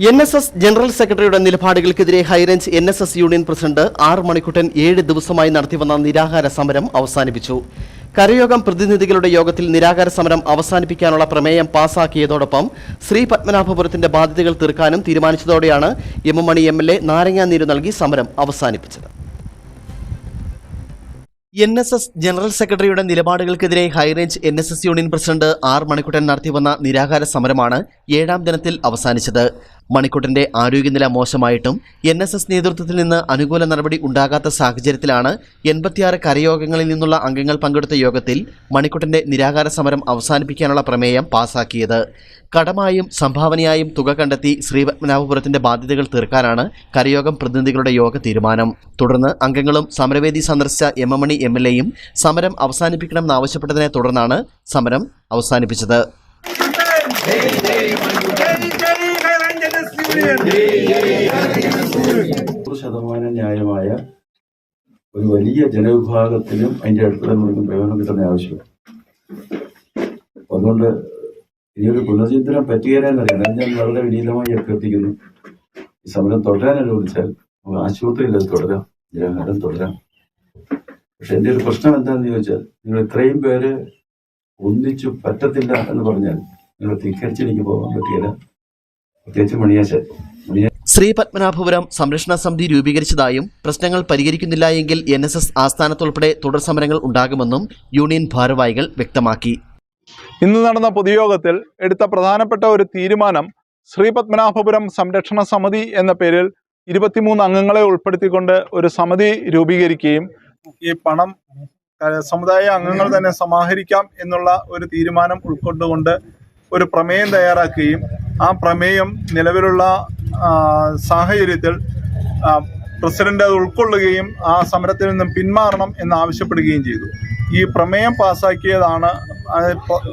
N S S general സെക്രട്ടറിയുടെ നിലപാടുകൾക്കെതിരെ high range N S S union president R Manikuttan ഏഴ് ദിവസമായി നടത്തിവന്ന നിരാഹാര സമരം അവസാനിപ്പിച്ചു. കരയോഗം പ്രതിനിധികളുടെ യോഗത്തിൽ നിരാഹാര സമരം അവസാനിപ്പിക്കാനുള്ള പ്രമേയം പാസാക്കിയതോടൊപ്പം ശ്രീ പത്മനാഭപുരത്തിന്റെ ബാധ്യതകൾ തീർക്കാനും തീരുമാനിച്ചതോടെയാണ് M M Mani M L A നാരങ്ങാനീര് നൽകി സമരം അവസാനിപ്പിച്ചത്. എൻ എസ് എസ് ജനറൽ സെക്രട്ടറിയുടെ നിലപാടുകൾക്കെതിരെ high range N S S union president R Manikuttan നടത്തിവന്ന നിരാഹാര സമരമാണ് ഏഴാം ദിനത്തിൽ അവസാനിച്ചത്. മണിക്കുട്ടന്റെ ആരോഗ്യനില മോശമായിട്ടും എൻ എസ് എസ് നേതൃത്വത്തിൽ നിന്ന് അനുകൂല നടപടി ഉണ്ടാകാത്ത സാഹചര്യത്തിലാണ് എൺപത്തിയാറ് കരയോഗങ്ങളിൽ നിന്നുള്ള അംഗങ്ങൾ പങ്കെടുത്ത യോഗത്തിൽ മണിക്കുട്ടന്റെ നിരാകാര സമരം അവസാനിപ്പിക്കാനുള്ള പ്രമേയം പാസാക്കിയത്. കടമായും സംഭാവനയായും തുക കണ്ടെത്തി ശ്രീപത്മനാഭപുരത്തിന്റെ ബാധ്യതകൾ തീർക്കാനാണ് കരയോഗം പ്രതിനിധികളുടെ യോഗ തീരുമാനം. തുടർന്ന് അംഗങ്ങളും സമരവേദി സന്ദർശിച്ച M M Mani M L എയും സമരം അവസാനിപ്പിക്കണമെന്നാവശ്യപ്പെട്ടതിനെ തുടർന്നാണ് സമരം അവസാനിപ്പിച്ചത്. ശതമാനം ന്യായമായ ഒരു വലിയ ജനവിഭാഗത്തിനും അതിന്റെ അടുത്ത് മുഴുവൻ പ്രയോജനം കിട്ടുന്ന ആവശ്യമാണ് അതുകൊണ്ട് അതുകൊണ്ട് ഇനിയൊരു പുനർചിന്തനം പറ്റുകയെന്നറിയാം അത് ഞാൻ വളരെ വിനീതമായി അഭ്യർത്ഥിക്കുന്നു. ഈ സമരം തുടരാൻ അനുവദിച്ചാൽ ആശുപത്രിയിൽ അത് തുടരാം. നിരാഹാരം തുടരാം. പക്ഷെ എന്റെ ഒരു പ്രശ്നം എന്താണെന്ന് ചോദിച്ചാൽ നിങ്ങൾ ഇത്രയും പേര് ഒന്നിച്ചു പറ്റത്തില്ല എന്ന് പറഞ്ഞാൽ നിങ്ങൾ ധിക്കരിച്ചെനിക്ക് പോകാൻ പറ്റിയില്ല പ്രത്യേകിച്ച് മണിയാശൻ. മണിയാ ശ്രീ പത്മനാഭപുരം സംരക്ഷണ സമിതി രൂപീകരിച്ചതായും പ്രശ്നങ്ങൾ പരിഹരിക്കുന്നില്ല എങ്കിൽ എൻ എസ് എസ് ആസ്ഥാനത്തുൾപ്പെടെ തുടർ സമരങ്ങൾ ഉണ്ടാകുമെന്നും യൂണിയൻ ഭാരവാഹികൾ വ്യക്തമാക്കി. ഇന്ന് നടന്ന പൊതുയോഗത്തിൽ എടുത്ത പ്രധാനപ്പെട്ട ഒരു തീരുമാനം ശ്രീ പത്മനാഭപുരം സംരക്ഷണ സമിതി എന്ന പേരിൽ ഇരുപത്തിമൂന്ന് അംഗങ്ങളെ ഉൾപ്പെടുത്തിക്കൊണ്ട് ഒരു സമിതി രൂപീകരിക്കുകയും ഈ പണം സമുദായ അംഗങ്ങൾ തന്നെ സമാഹരിക്കാം എന്നുള്ള ഒരു തീരുമാനം ഉൾക്കൊണ്ടുകൊണ്ട് ഒരു പ്രമേയം തയ്യാറാക്കുകയും ആ പ്രമേയം നിലവിലുള്ള സാഹചര്യത്തിൽ പ്രസിഡന്റ് അത് ഉൾക്കൊള്ളുകയും ആ സമരത്തിൽ നിന്നും പിന്മാറണം എന്ന് ആവശ്യപ്പെടുകയും ചെയ്തു. ഈ പ്രമേയം പാസാക്കിയതാണ്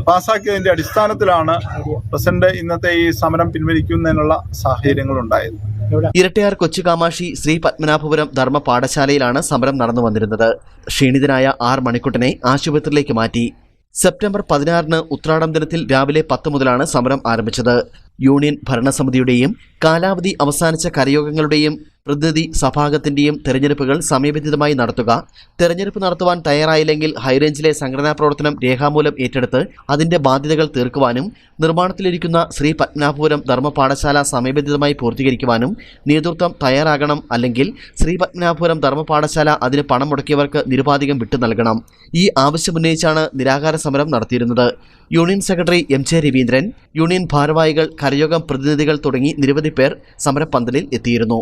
പാസാക്കിയതിന്റെ അടിസ്ഥാനത്തിലാണ് പ്രസിഡന്റ് ഇന്നത്തെ ഈ സമരം പിൻവലിക്കുന്നതിനുള്ള സാഹചര്യങ്ങൾ ഉണ്ടായത്. ഇരട്ടയാർ കൊച്ചുകാമാക്ഷി ശ്രീ പത്മനാഭപുരം ധർമ്മ പാഠശാലയിലാണ് സമരം നടന്നു വന്നിരുന്നത് ക്ഷീണിതനായ ആർ മണിക്കുട്ടനെ ആശുപത്രിയിലേക്ക് മാറ്റി. സെപ്റ്റംബർ പതിനാറിന് ഉത്രാടം ദിനത്തിൽ രാവിലെ പത്ത് മുതലാണ് സമരം ആരംഭിച്ചത്. യൂണിയൻ ഭരണസമിതിയുടെയും കാലാവധി അവസാനിച്ച കരയോഗങ്ങളുടെയും പ്രതിനിധി സഭാംഗത്തിന്റെയും തെരഞ്ഞെടുപ്പുകൾ സമയബന്ധിതമായി നടത്തുക. തെരഞ്ഞെടുപ്പ് നടത്തുവാൻ തയ്യാറായില്ലെങ്കിൽ ഹൈറേഞ്ചിലെ സംഘടനാ പ്രവർത്തനം രേഖാമൂലം ഏറ്റെടുത്ത് അതിന്റെ ബാധ്യതകൾ തീർക്കുവാനും നിർമ്മാണത്തിലിരിക്കുന്ന ശ്രീ പത്മനാഭപുരം ധർമ്മപാഠശാല സമയബന്ധിതമായി പൂർത്തീകരിക്കുവാനും നേതൃത്വം തയ്യാറാകണം അല്ലെങ്കിൽ ശ്രീ പത്മനാഭപുരം ധർമ്മപാഠശാല അതിന് പണം മുടക്കിയവർക്ക് നിരുപാധികം വിട്ടു നൽകണം. ഈ ആവശ്യമുന്നയിച്ചാണ് നിരാകാര സമരം നടത്തിയിരുന്നത്. Union secretary M J Raveendran union ഭാരവാഹികൾ കരയോഗം പ്രതിനിധികൾ തുടങ്ങി നിരവധി പേർ സമരപ്പന്തലിൽ എത്തിയിരുന്നു.